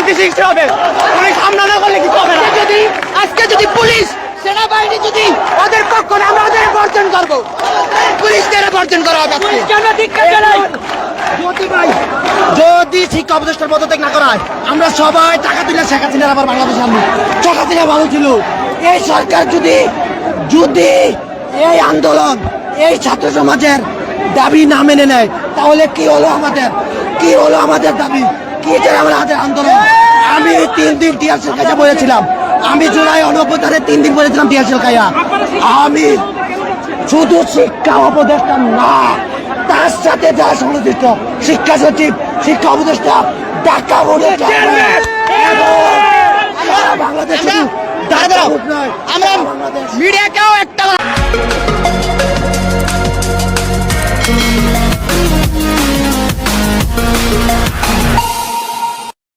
শান্তি সৃষ্টি হবে। পুলিশ হামলা না করলে কিছু হবে না? যদি আজকে যদি পুলিশ সেনাবাহিনী যদি ওদের পক্ষ না আমরা ওদের বর্জন করব পুলিশদের বর্জন করা হবে। যদি ভাই যদি শিক্ষা উপদেষ্টার পদত্যাগ না করা হয় আমরা সবাই টাকা তুলে শেখ হাসিনার আবার বাংলাদেশে আনব শেখ হাসিনা ভালো ছিল। এই সরকার যদি যদি এই আন্দোলন এই ছাত্র সমাজের দাবি না মেনে নেয় তাহলে কি হলো আমাদের? কি হলো আমাদের দাবি? কি যে আমাদের আন্দোলন? তিন দিন টিয়ারশেল কাজে বলেছিলাম। আমি জুলাই অনভ্যুত্থানে তিন দিন বলেছিলাম টিয়ারশেল খাইয়া আমি শুধু শিক্ষা উপদেষ্টা না তার সাথে যারা সংশ্লিষ্ট শিক্ষা সচিব শিক্ষা উপদেষ্টা ঢাকা বাংলাদেশ বোর্ড নয়, আমরা বাংলাদেশ। মিডিয়াকেও একটা